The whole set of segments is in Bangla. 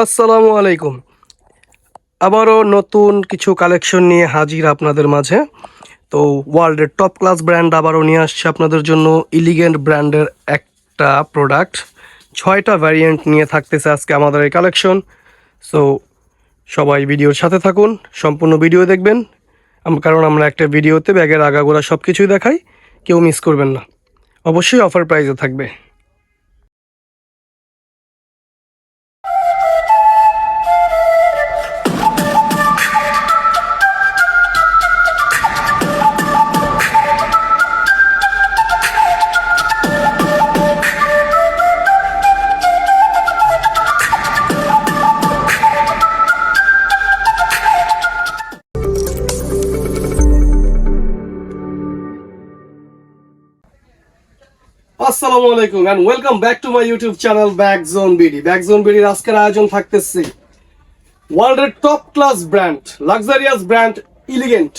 আসসালামু আলাইকুম। আবারও নতুন কিছু কালেকশন নিয়ে হাজির আপনাদের মাঝে। তো ওয়ার্ল্ডের টপ ক্লাস ব্র্যান্ড আবারও নিয়ে আসছে আপনাদের জন্য ইলিগেন্ট ব্র্যান্ডের একটা প্রোডাক্ট ছয়টা ভ্যারিয়েন্ট নিয়ে থাকতেছে আজকে আমাদের এই কালেকশন সো সবাই ভিডিওর সাথে থাকুন, সম্পূর্ণ ভিডিও দেখবেন। কারণ আমরা একটা ভিডিওতে ব্যাগের আগাগোড়া সব কিছুই দেখাই, কেউ মিস করবেন না। অবশ্যই অফার প্রাইসে থাকবে। আসসালামু আলাইকুম and welcome back to my YouTube channel back zone BD back zone বিডির আজকের আয়োজন ওয়ার্ল্ডের top class brand luxurious brand Elegant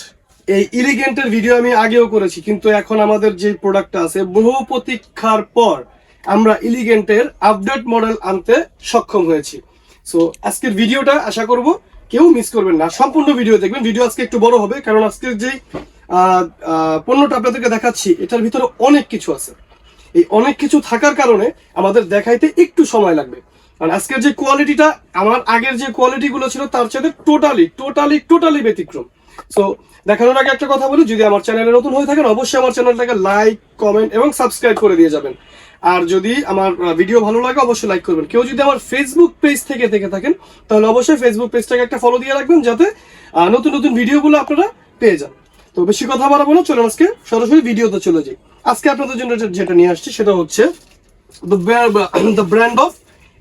এই ইলিগেন্টের ভিডিও আমি আগেও করেছি, কিন্তু এখন আমাদের যে প্রোডাক্টটা আছে, বহু প্রতীক্ষার পর আমরা ইলিগেন্টের আপডেট মডেল আনতে সক্ষম হয়েছি। সো আজকের ভিডিওটা আশা করব কেউ মিস করবেন না। সম্পূর্ণ ভিডিও দেখবেন। ভিডিও আজকে একটু বড় হবে, কারণ আজকের যেই পণ্যটা আপনাদেরকে দেখাচ্ছি, এটার ভিতরে অনেক কিছু আছে। এই অনেক কিছু থাকার কারণে আমাদের দেখাইতে একটু সময় লাগবে। আর আজকের যে কোয়ালিটিটা আমার আগের যে কোয়ালিটি গুলো ছিল, তার সাথে টোটালি টোটালি টোটালি ব্যতিক্রম। সো দেখানোর আগে একটা কথা বলি, যদি আমার চ্যানেলে নতুন হয়ে থাকেন, অবশ্যই আমার চ্যানেলটাকে লাইক কমেন্ট এবং সাবস্ক্রাইব করে দিয়ে যাবেন। আর যদি আমার ভিডিও ভালো লাগে, অবশ্যই লাইক করবেন। কেউ যদি আমার ফেসবুক পেজ থেকে দেখে থাকেন, তাহলে অবশ্যই ফেসবুক পেজটাকে একটা ফলো দিয়ে রাখবেন, যাতে নতুন নতুন ভিডিওগুলো আপনারা পেয়ে যান। তো বেশি কথা বাড়াবো না চলুন আজকে সরাসরি ভিডিওতে চলে যাই। আজকে আপনাদের জন্য যেটা নিয়ে আসছি সেটা হচ্ছে দ্য ব্র্যান্ড অফ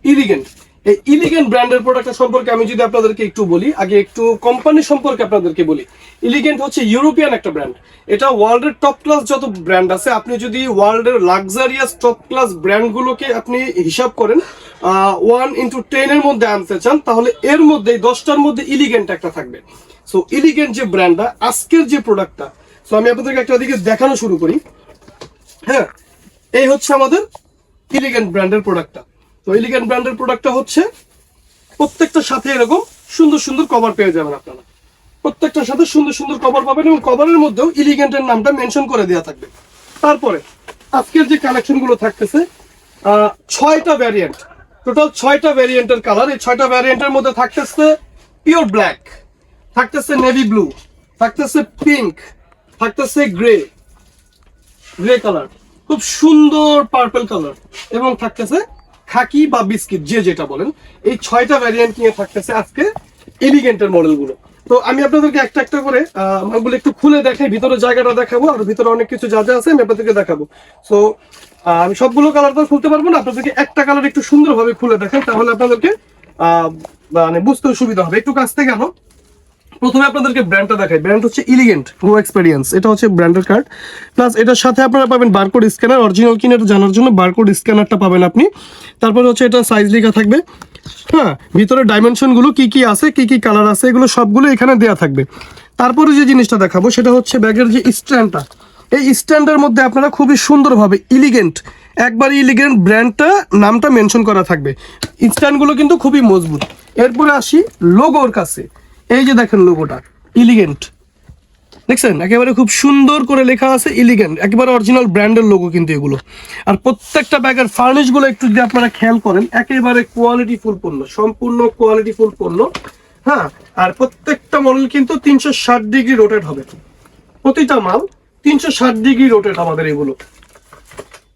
ইলিগেন্ট এই ইলিগেন্ট ব্র্যান্ডের প্রোডাক্টের সম্পর্কে আমি যদি আপনাদেরকে একটু বলি, আগে একটু কোম্পানি সম্পর্কে আপনাদেরকে বলি। ইলিগেন্ট হচ্ছে ইউরোপিয়ান একটা ব্র্যান্ড এটা ওয়ার্ল্ডের টপ ক্লাস যত ব্র্যান্ড আছে, আপনি যদি ওয়ার্ল্ডের লাক্সারিয়াস টপ ক্লাস ব্র্যান্ডগুলোকে আপনি হিসাব করেন ওয়ান ইন্টু টেনের মধ্যে আনতে চান, তাহলে এর মধ্যে দশটার মধ্যে ইলিগেন্ট একটা থাকবে। সো ইলিগেন্ট যে ব্র্যান্ডটা আজকের যে প্রোডাক্টটা সো আমি আপনাদেরকে একটা দিকে দেখানো শুরু করি। হ্যাঁ এই হচ্ছে আমাদের ইলিগেন্ট ব্র্যান্ডের প্রোডাক্টটা তো ইলিগেন্ট ব্র্যান্ডের প্রোডাক্টটা হচ্ছে প্রত্যেকটার সাথে এরকম সুন্দর সুন্দর কভার পেয়ে যাবেন আপনারা। প্রত্যেকটার সাথে সুন্দর সুন্দর কভার পাবেন এবং কভারের মধ্যেও ইলিগেন্টের নামটা মেনশন করে দেওয়া থাকবে। তারপরে, আজকের যে কালেকশনগুলো থাকতেছে ছয়টা ভ্যারিয়েন্ট টোটাল ছয়টা ভ্যারিয়েন্টের কালার এই ছয়টা ভ্যারিয়েন্টের মধ্যে থাকতেছে পিওর ব্ল্যাক থাকতেছে নেভি ব্লু থাকতেছে পিঙ্ক থাকতেছে গ্রে গ্রে কালার খুব সুন্দর পার্পল কালার এবং থাকতেছে খাকি বা বিস্কিট যে যেটা বলেন। এই ছয়টা ভ্যারিয়েন্ট নিয়ে থাকতেছে আজকে এলিগেন্টের মডেলগুলো তো আমি আপনাদেরকে একটা একটা করে মালগুলো একটু খুলে দেখাই ভিতরে জায়গাটা দেখাবো, আর ভিতরে অনেক কিছু যা যা আছে আমি আপনাদেরকে দেখাবো। সো আমি সবগুলো কালার তো খুলতে পারব না, আপনাদেরকে একটা কালার একটু সুন্দরভাবে খুলে দেখাই, তাহলে আপনাদেরকে মানে বুঝতেও সুবিধা হবে। একটু কাছ থেকে আনো। প্রথমে আপনাদেরকে ব্র্যান্ডটা দেখাই। ব্র্যান্ড হচ্ছে ইলিগেন্ট গো এক্সপেরিয়েন্স এটা হচ্ছে ব্র্যান্ডের কার্ড প্লাস এটার সাথে আপনারা পাবেন বারকোড স্ক্যানার অরিজিনাল কিনা এটা জানার জন্য বারকোড স্ক্যানারটা পাবেন আপনি। তারপরে হচ্ছে এটা সাইজ লেখা থাকবে। হ্যাঁ ভিতরে ডাইমেনশনগুলো কি কি আছে, কি কি কালার আছে, এগুলো সবগুলো এখানে দেয়া থাকবে। তারপরে যে জিনিসটা দেখাবো, সেটা হচ্ছে ব্যাগের যে স্ট্যান্ডটা এই স্ট্যান্ডের মধ্যে আপনারা খুবই সুন্দরভাবে ইলিগেন্ট একবার ইলিগেন্ট ব্র্যান্ডটা নামটা মেনশন করা থাকবে। স্ট্যান্ডগুলো কিন্তু খুবই মজবুত। এরপরে আসি লোগোর কাছে। এই যে দেখেন লোগোটা ইলিগেন্ট দেখছেন? একেবারে খুব সুন্দর করে লেখা আছে ইলিগেন্ট একেবারে অরিজিনাল ব্র্যান্ডের লোগো কিন্তু এগুলো। আর প্রত্যেকটা ব্যাগের ফার্নিশগুলো একটু যদি আপনারা খেয়াল করেন, একেবারে কোয়ালিটি ফুল পণ্য, সম্পূর্ণ কোয়ালিটি ফুল পণ্য হ্যাঁ? আর প্রত্যেকটা মডেল কিন্তু তিনশো ষাট ডিগ্রি রোটেট হবে। প্রতিটা মাল তিনশো ষাট ডিগ্রি রোটেট আমাদের এগুলো।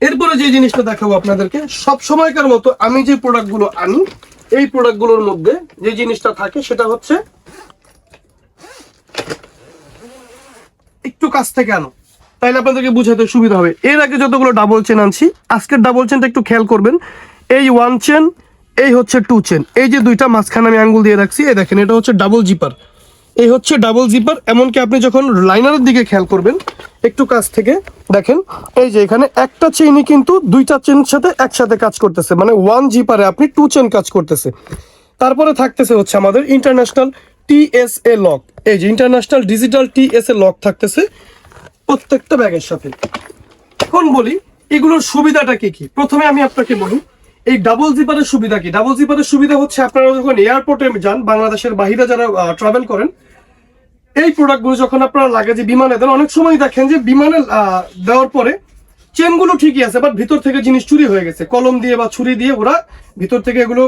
এরপরে যে জিনিসটা দেখাবো আপনাদেরকে, সব সময়কার মতো আমি যে প্রোডাক্টগুলো আনি, এই প্রোডাক্টগুলোর মধ্যে যে জিনিসটা থাকে সেটা হচ্ছে একটু কাছ থেকে আনো। তাইলে আপনাদেরকে বুঝাতে সুবিধা হবে। এর আগে যতগুলো ডাবল চেন আনছি, আজকের ডাবল চেনটা একটু খেয়াল করবেন। এই ওয়ান চেন এই হচ্ছে টু চেন এই যে দুইটা, মাঝখানে আমি আঙ্গুল দিয়ে রাখছি। এই দেখেন, এটা হচ্ছে ডাবল জিপার এই হচ্ছে ডাবল জিপার এমনকি আপনি যখন লাইনারের দিকে খেয়াল করবেন, একটু কাছ থেকে দেখেন, এই যে এখানে একটা চেইনই কিন্তু দুইটা চেন সাথে একসাথে কাজ করতেছে। মানে ওয়ান জিপারে আপনি টু চেন কাজ করতেছে। তারপরে থাকতেছে হচ্ছে আমাদের ইন্টারন্যাশনাল টিএসএ লক। এই যে ইন্টারন্যাশনাল ডিজিটাল টিএসএ লক থাকতেছে প্রত্যেকটা ব্যাগের সাথে। এখন বলি, এগুলোর সুবিধাটা কি কি? প্রথমে আমি আপনাকে বলি, এই ডাবল জিপারের সুবিধা কি? ডাবল জিপারের সুবিধা হচ্ছে আপনারা যখন এয়ারপোর্টে যান, বাংলাদেশের বাহিরে যারা ট্রাভেল করেন, এই প্রোডাক্টগুলো যখন আপনারা লাগেজে বিমানে দেন, অনেক সময় দেখেন যে বিমানে দেওয়ার পরে চেনগুলো ঠিকই আছে বাট ভিতর থেকে জিনিস চুরি হয়ে গেছে। কলম দিয়ে বা ছুরি দিয়ে ওরা ভিতর থেকে এগুলো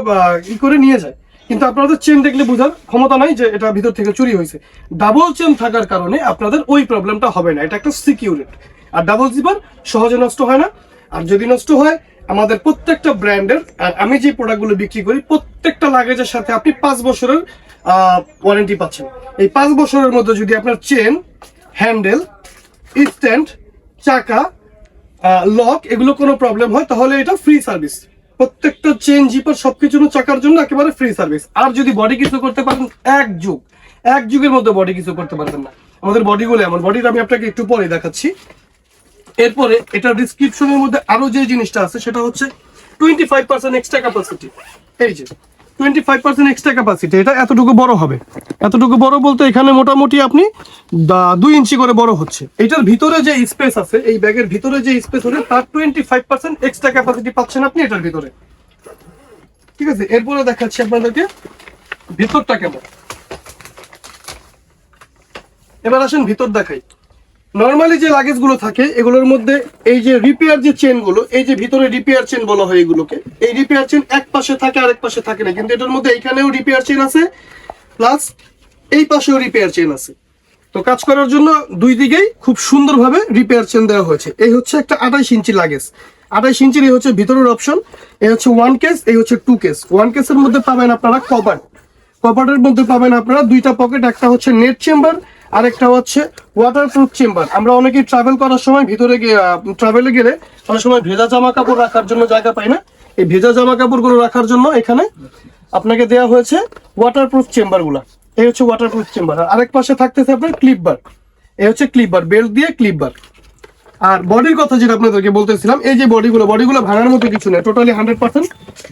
ই করে নিয়ে যায়। কিন্তু আপনাদের চেন দেখলে বোঝার ক্ষমতা নাই যে এটা ভিতর থেকে চুরি হয়েছে। ডাবল চেন থাকার কারণে আপনাদের ওই প্রবলেমটা হবে না। এটা একটা সিকিউরিট আর ডাবল জিপার সহজে নষ্ট হয় না। আর যদি নষ্ট হয়, আমাদের প্রত্যেকটা ব্র্যান্ডের, আর আমি যে প্রোডাক্টগুলো বিক্রি করি, প্রত্যেকটা লাগেজের সাথে আপনি পাঁচ বছরের ওয়ারেন্টি পাচ্ছেন। এই পাঁচ বছরের মধ্যে যদি আপনার চেন হ্যান্ডেল স্ট্যান্ড চাকা লক এগুলো কোনো প্রবলেম হয়, তাহলে এটা ফ্রি সার্ভিস প্রত্যেকটা চেন জিপার সবকিছুর চাকার জন্য একেবারে ফ্রি সার্ভিস আর যদি বডি কিছু করতে পারেন, এক যুগ। এক যুগের মধ্যে বডি কিছু করতে পারবেন না। আমাদের বডিগুলো এমন। বডিটা আমি আপনাকে একটু পরে দেখাচ্ছি। এরপরে এটা ডিসক্রিপশনের মধ্যে আরও যে জিনিসটা আছে, সেটা হচ্ছে twenty five percent extra capacity এই যে। Twenty five percent extra capacity এটা এতটুকু বড় হবে। এতটুকু বড় বলতে এখানে মোটামুটি আপনি দুই ইঞ্চি করে বড় হচ্ছে। এটার ভিতরে যে স্পেস আছে, এই ব্যাগের ভিতরে যে স্পেস আছে তার twenty five percent extra capacity পাচ্ছেন আপনি এটার ভিতরে। ঠিক আছে? এরপরে দেখাচ্ছি আপনাদেরকে ভিতরটা কেমন। এবার আসেন ভিতর দেখাই। নর্মালি যে লাগেজগুলো থাকে, এগুলোর মধ্যে এই যে রিপেয়ার যে চেনগুলো এই যে ভিতরে রিপেয়ার চেন বলা হয় এগুলোকে, এই রিপেয়ার চেন এক পাশে থাকে, আরেক পাশে থাকে না। কিন্তু এটার মধ্যে এইখানেও রিপেয়ার চেন আছে প্লাস এই পাশেও রিপেয়ার চেন আছে। তো কাজ করার জন্য দুই দিকেই খুব সুন্দরভাবে রিপেয়ার চেন দেওয়া হয়েছে। এই হচ্ছে একটা আঠাইশ ইঞ্চি লাগেজ আঠাইশ ইঞ্চির এই হচ্ছে ভিতরের অপশন এই হচ্ছে ওয়ান কেস এই হচ্ছে টু কেস ওয়ান কেসের মধ্যে পাবেন আপনারা কভার কপারের মধ্যে পাবেন আপনারা দুইটা পকেট একটা হচ্ছে নেট চেম্বার আরেকটা হচ্ছে ওয়াটারপ্রুফ চেম্বার আমরা অনেকেই ট্রাভেল করার সময় ভিতরে গিয়ে ট্রাভেলে গেলে অনেক সময় ভেজা জামা কাপড় রাখার জন্য জায়গা পাই না। এই ভেজা জামা কাপড়গুলো রাখার জন্য এখানে আপনাকে দেওয়া হয়েছে ওয়াটারপ্রুফ চেম্বারগুলো এই হচ্ছে ওয়াটারপ্রুফ চেম্বার আর আরেক পাশে থাকতেছে আপনার ক্লিপ বার এই হচ্ছে ক্লিপ বার বেল্ট দিয়ে ক্লিপ বার আর বডির কথা যেটা আপনাদেরকে বলতেছিলাম, এই যে বডিগুলো বডিগুলো ভাঙার মতো কিছু নেই totally hundred percent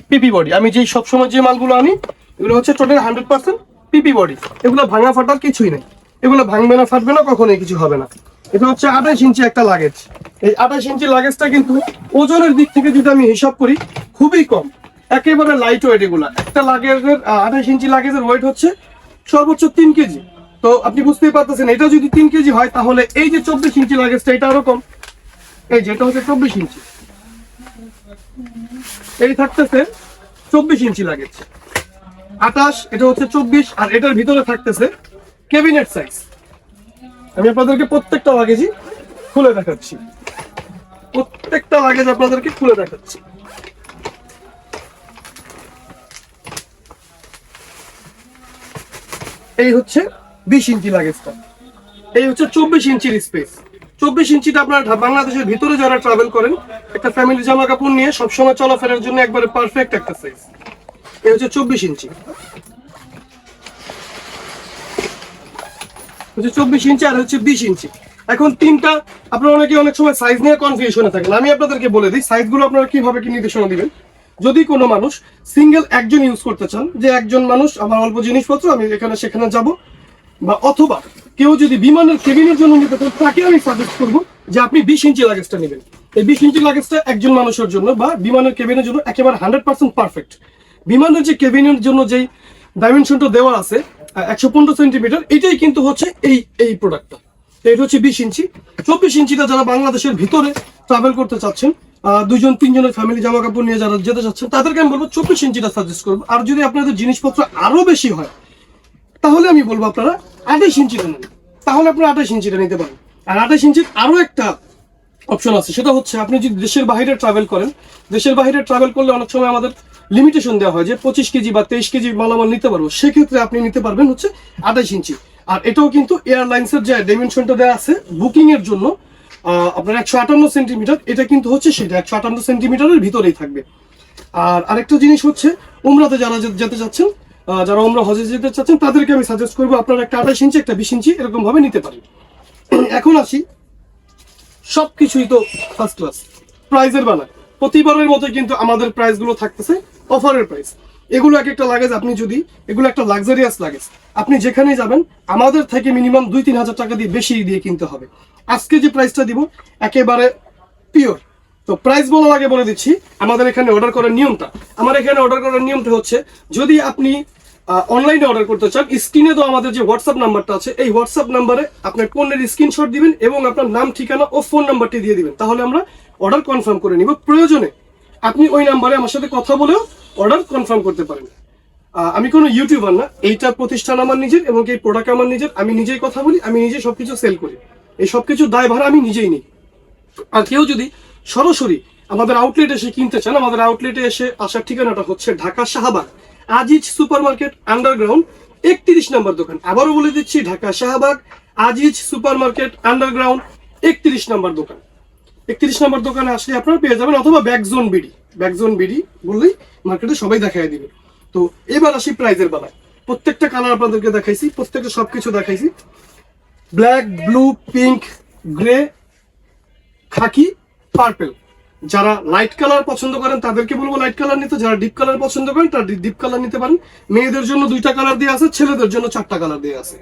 PP body আমি যেই সবসময় যে মালগুলো আনি, এগুলো হচ্ছে totally hundred percent PP body এগুলো ভাঙা ফাটার কিছুই নেই। এগুলো ভাঙবে না, ফাটবে না, কখনোই কিছু হবে না। এটা হচ্ছে আঠাশ ইঞ্চি একটা লাগেজ এই আঠাশ ইঞ্চি লাগেজটা কিন্তু ওজনের দিক থেকে যদি আমি হিসাব করি, খুবই কম। একেবারে লাইট ওয়েট এগুলা। একটা লাগেজের আঠাশ ইঞ্চি লাগেজের ওয়েট হচ্ছে সর্বোচ্চ তিন কেজি। তো আপনি বুঝতেই পারতেছেন, এটা যদি তিন কেজি হয়, তাহলে এই যে চব্বিশ ইঞ্চি লাগেজটা এটা আরও কম। এই যে, এটা হচ্ছে চব্বিশ ইঞ্চি। এই থাকতেছে চব্বিশ ইঞ্চি লাগেজ আঠাশ, এটা হচ্ছে চব্বিশ, আর এটার ভিতরে থাকতেছে কেবিনেট সাইজ আমি আপনাদেরকে প্রত্যেকটা লাগেজই খুলে দেখাচ্ছি। প্রত্যেকটা লাগেজ আপনাদেরকে খুলে দেখাচ্ছি। এই হচ্ছে বিশ ইঞ্চি লাগেজটা এই হচ্ছে চব্বিশ ইঞ্চির স্পেস চব্বিশ ইঞ্চিটা আপনার বাংলাদেশের ভিতরে যারা ট্রাভেল করেন, একটা ফ্যামিলি জামা কাপড় নিয়ে সবসময় চলাফেরার জন্য একবারে পারফেক্ট একটা সাইজ এই হচ্ছে চব্বিশ ইঞ্চি। হচ্ছে চব্বিশ ইঞ্চি আর হচ্ছে বিশ ইঞ্চি। এখন তিনটা, আপনারা অনেকে অনেক সময় সাইজ নিয়ে কনফিউশনে থাকেন। আমি আপনাদেরকে বলে দিই সাইজগুলো আপনারা কীভাবে কি নির্দেশনা দিবেন? যদি কোনো মানুষ সিঙ্গেল একজন ইউজ করতে চান, যে একজন মানুষ, আমার অল্প জিনিসপত্র, আমি এখানে সেখানে যাব, বা অথবা কেউ যদি বিমানের কেবিনের জন্য নিতে চান তাকে আমি সাজেস্ট করব যে আপনি বিশ ইঞ্চি লাগেজটা নেবেন। এই বিশ ইঞ্চি লাগেজটা একজন মানুষের জন্য বা বিমানের কেবিনের জন্য একেবারে হান্ড্রেড পার্সেন্ট পারফেক্ট বিমানের যে কেবিনের জন্য যেই ডাইমেনশনটা দেওয়া আছে একশো পনেরো সেন্টিমিটার এটাই কিন্তু হচ্ছে এই এই প্রোডাক্টটা এটা হচ্ছে বিশ ইঞ্চি। চব্বিশ ইঞ্চিটা যারা বাংলাদেশের ভিতরে ট্রাভেল করতে চাচ্ছেন আহ, দুইজন তিনজনের ফ্যামিলি জামা কাপড় নিয়ে যারা যেতে চাচ্ছেন তাদেরকে আমি বলব চব্বিশ ইঞ্চিটা সাজেস্ট করব আর যদি আপনাদের জিনিসপত্র আরও বেশি হয় তাহলে আমি বলব আপনারা আঠাশ ইঞ্চিটা নেন। তাহলে আপনারা আঠাশ ইঞ্চিটা নিতে পারেন। আর আঠাশ ইঞ্চির আরও একটা অপশন আছে সেটা হচ্ছে আপনি যদি দেশের বাইরে ট্রাভেল করেন দেশের বাইরে ট্রাভেল করলে অনেক সময় আমাদের লিমিটেশন দেওয়া হয় যে পঁচিশ কেজি বা তেইশ কেজি মালামাল নিতে পারব। সেক্ষেত্রে আপনি নিতে পারবেন হচ্ছে আঠাশ ইঞ্চি। আর এটাও কিন্তু এয়ারলাইন্সের যে ডাইমেনশনটা দেওয়া আছে বুকিং এর জন্য আপনার একশো আটান্ন সেন্টিমিটার এটা কিন্তু হচ্ছে সেটা, একশো আটান্ন সেন্টিমিটারের ভিতরেই থাকবে। আর আরেকটা জিনিস হচ্ছে, উমরাতে যারা যেতে চাচ্ছেন যারা উমরা হজে যেতে চাচ্ছেন, তাদেরকে আমি সাজেস্ট করব আপনারা একটা আঠাশ ইঞ্চি, একটা বিশ ইঞ্চি এরকম ভাবে নিতে পারেন। এখন আসি, সবকিছুই তো ফার্স্ট ক্লাস প্রাইজের বেলা প্রতিবারের মতো কিন্তু আমাদের প্রাইসগুলো থাকতেছে অফারের প্রাইস এগুলো এক একটা লাগেজ আপনি যদি, এগুলো একটা লাক্সারিয়াস লাগেজ আপনি যেখানে যাবেন, আমাদের থেকে মিনিমাম দুই তিন হাজার টাকা দিয়ে বেশি দিয়ে কিনতে হবে। আজকে যে প্রাইসটা দিব, একেবারে পিওর তো প্রাইস বলার আগে বলে দিচ্ছি, আমাদের এখানে অর্ডার করার নিয়মটা। আমার এখানে অর্ডার করার নিয়মটা হচ্ছে, যদি আপনি অনলাইনে অর্ডার করতে চান স্ক্রিনে তো আমাদের যে হোয়াটসঅ্যাপ নাম্বারটা আছে, এই হোয়াটসঅ্যাপ নাম্বারে আপনার পণ্যের স্ক্রিনশট দিবেন এবং আপনার নাম, ঠিকানা ও ফোন নাম্বারটি দিয়ে দিবেন। তাহলে আমরা অর্ডার কনফার্ম করে নিব। প্রয়োজনে আপনি ওই নাম্বারে আমার সাথে কথা বলেও অর্ডার কনফার্ম করতে পারেন। আমি কোনো ইউটিউবার না, এইটা প্রতিষ্ঠান আমার নিজের এবং এই প্রোডাক্ট আমার নিজের। আমি নিজেই কথা বলি, আমি নিজে সবকিছু সেল করি। এই সবকিছু দায়ভার আমি নিজেই নিই। আর কেউ যদি সরাসরি আমাদের আউটলেট এসে কিনতে চান, আমাদের আউটলেটে এসে আসার ঠিকানাটা হচ্ছে Dhaka Shahbag. Aziz super market underground, একত্রিশ নম্বর দোকান। আবারও বলে দিচ্ছি, Dhaka Shahbag, Aziz super market underground, একত্রিশ নম্বর দোকান। একত্রিশ নম্বর দোকানে আসলে আপনারা পেয়ে যাবেন অথবা ব্যাকজোন বিডি। ব্যাকজোন বিডি বললেই মার্কেটে সবাই দেখাই দিবে। তো এবার আসি প্রাইজের বেলায় প্রত্যেকটা কালার আপনাদেরকে দেখাইছি, প্রত্যেকটা সবকিছু দেখাইছি। Black, blue, pink, grey, khaki, purple. যারা লাইট কালার পছন্দ করেন, তাদেরকে বলব লাইট কালার নিতে। যারা ডিপ কালার পছন্দ করেন, তারা ডিপ কালার নিতে পারেন। মেয়েদের জন্য দুইটা কালার দিয়ে আছে, ছেলেদের জন্য চারটা কালার দিয়ে আছে।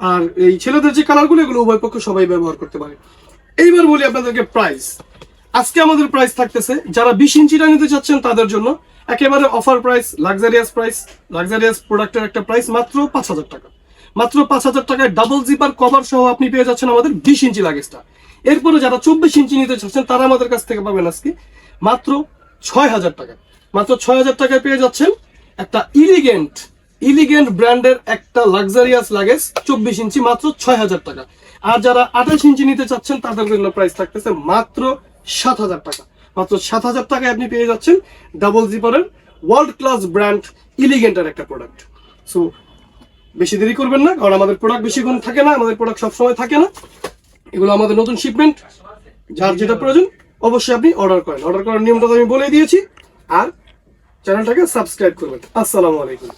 আর এই ছেলেদের যে কালারগুলো এগুলো উভয় পক্ষ সবাই ব্যবহার করতে পারে। এইবার বলি আপনাদেরকে প্রাইস আজকে আমাদের প্রাইস থাকতেছে, যারা বিশ ইঞ্চিটা নিতে চাচ্ছেন তাদের জন্য একেবারে offer price luxurious price luxurious প্রোডাক্টের একটা প্রাইস মাত্র পাঁচ হাজার টাকা। মাত্র পাঁচ হাজার টাকায় ডাবল জিপার কভার সহ আপনি পেয়ে যাচ্ছেন আমাদের বিশ ইঞ্চি লাগেজটা এরপরে যারা চব্বিশ ইঞ্চি নিতে চাচ্ছেন, তারা আমাদের কাছ থেকে পাবেন আজকে মাত্র ছয় হাজার টাকা। মাত্র ছয় হাজার টাকায় পেয়ে যাচ্ছেন একটা ইলিগেন্ট ইলিগেন্ট ব্র্যান্ডের একটা লাক্সারিয়াস লাগেজ চব্বিশ ইঞ্চি মাত্র ছয় হাজার টাকা। আর যারা আঠাশ ইঞ্চি নিতে চাচ্ছেন, তাদের জন্য প্রাইস থাকতেছে মাত্র সাত হাজার টাকা। মাত্র সাত হাজার টাকায় আপনি পেয়ে যাচ্ছেন ডাবল জিপারের ওয়ার্ল্ড ক্লাস ব্র্যান্ড ইলিগেন্টের একটা প্রোডাক্ট সো বেশি দেরি করবেন না, কারণ আমাদের প্রোডাক্ট বেশিক্ষণ থাকে না, আমাদের প্রোডাক্ট সবসময় থাকে না। এগুলো আমাদের নতুন শিপমেন্ট যার যেটা প্রয়োজন, অবশ্যই আপনি অর্ডার করেন। অর্ডার করার নিয়মটা তো আমি বলে দিয়েছি। আর চ্যানেলটাকে সাবস্ক্রাইব করবেন। আসসালামু আলাইকুম।